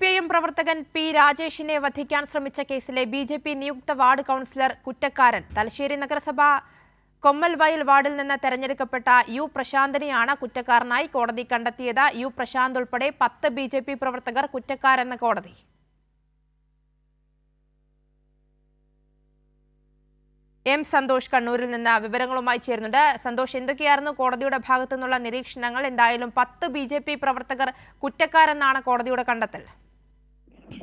P I M പ്രവർത്തകൻ P രാജേഷിനെ വധിക്കാൻ ശ്രമിച്ച കേസിലെ ബി ജെ പി നിയുക്ത വാർഡ് കൗൺസിലർ കുറ്റക്കാരൻ തലശ്ശേരി നഗരസഭ കൊമ്മൽവയൽ വാർഡിൽ നിന്ന് തെരഞ്ഞെടുക്കപ്പെട്ട യു പ്രശാന്തിനെയാണ് കുറ്റക്കാരനായി കോടതി കണ്ടെത്തിയത്. യു പ്രശാന്ത് ഉൾപ്പെടെ പത്ത് ബി ജെ പി പ്രവർത്തകർ കുറ്റക്കാരെന്ന് കോടതി. എം സന്തോഷ് കണ്ണൂരിൽ നിന്ന് വിവരങ്ങളുമായി ചേരുന്നുണ്ട്. സന്തോഷ് എന്തൊക്കെയായിരുന്നു കോടതിയുടെ ഭാഗത്തു നിന്നുള്ള നിരീക്ഷണങ്ങൾ? എന്തായാലും പത്ത് ബി പ്രവർത്തകർ കുറ്റക്കാരെന്നാണ് കോടതിയുടെ കണ്ടെത്തൽ.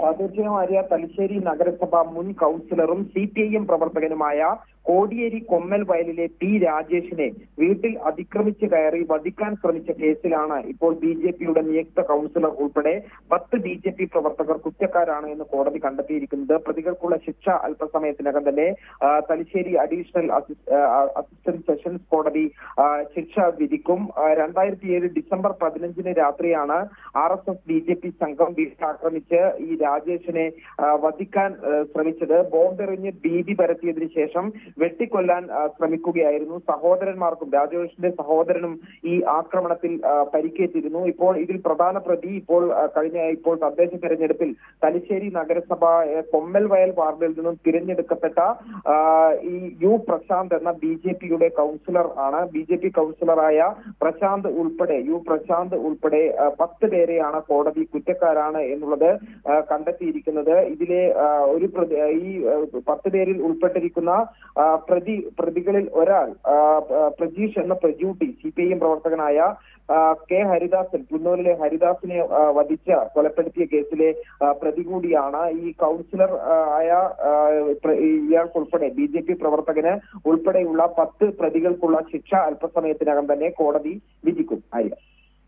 തീർച്ചയായും തലശ്ശേരി നഗരസഭ മുൻ കൗൺസിലറും സി പി ഐ എം പ്രവർത്തകനുമായ കോടിയേരി കൊമ്മൽ വയലിലെ പി രാജേഷിനെ വീട്ടിൽ അതിക്രമിച്ച് കയറി വധിക്കാൻ ശ്രമിച്ച കേസിലാണ് ഇപ്പോൾ ബി ജെ പിയുടെ നിയുക്ത കൗൺസിലർ ഉൾപ്പെടെ പത്ത് ബി ജെ പി പ്രവർത്തകർ കുറ്റക്കാരാണ് എന്ന് കോടതി കണ്ടെത്തിയിരിക്കുന്നത്. പ്രതികൾക്കുള്ള ശിക്ഷ അല്പസമയത്തിനകം തന്നെ തലശ്ശേരി അഡീഷണൽ അസിസ്റ്റന്റ് സെഷൻസ് കോടതി ശിക്ഷ വിധിക്കും. രണ്ടായിരത്തി ഏഴ് ഡിസംബർ പതിനഞ്ചിന് രാത്രിയാണ് R S S B J P സംഘം വീട്ടിൽ ആക്രമിച്ച് ഈ രാജേഷിനെ വധിക്കാൻ ശ്രമിച്ചത്. ബോംബെറിഞ്ഞ് ഭീതി പരത്തിയതിനു ശേഷം വെട്ടിക്കൊല്ലാൻ ശ്രമിക്കുകയായിരുന്നു സഹോദരന്മാർക്കും രാജേഷിന്റെ സഹോദരനും ഈ ആക്രമണത്തിൽ പരിക്കേറ്റിരുന്നു. ഇപ്പോൾ ഇതിൽ പ്രധാന പ്രതി ഇപ്പോൾ കഴിഞ്ഞ ഇപ്പോൾ തദ്ദേശ തെരഞ്ഞെടുപ്പിൽ തലശ്ശേരി നഗരസഭ കൊമ്മൽ വയൽ വാർഡിൽ നിന്നും തിരഞ്ഞെടുക്കപ്പെട്ട ഈ യു പ്രശാന്ത് എന്ന ബി ജെ പിയുടെ കൗൺസിലർ ആണ്. ബി ജെ പി കൗൺസിലറായ പ്രശാന്ത് ഉൾപ്പെടെ യു പ്രശാന്ത് ഉൾപ്പെടെ പത്ത് പേരെയാണ് കോടതി കുറ്റക്കാരാണ് എന്നുള്ളത് കണ്ടെത്തിയിരിക്കുന്നത്. ഇതിലെ ഒരു ഈ പത്ത് പേരിൽ ഉൾപ്പെട്ടിരിക്കുന്ന പ്രതി പ്രതികളിൽ ഒരാൾ പ്രജീഷ് എന്ന Prajootty C P I M പ്രവർത്തകനായ കെ ഹരിദാസൻ പുന്നൂരിലെ ഹരിദാസിനെ വധിച്ച കൊലപ്പെടുത്തിയ കേസിലെ പ്രതി കൂടിയാണ് ഈ കൗൺസിലർ ആയ ഇയാൾക്കുൾപ്പെടെ ബി ജെ പി പ്രവർത്തകന് ഉൾപ്പെടെയുള്ള പത്ത് പ്രതികൾക്കുള്ള ശിക്ഷ അല്പസമയത്തിനകം തന്നെ കോടതി വിധിക്കും. ആര്യ?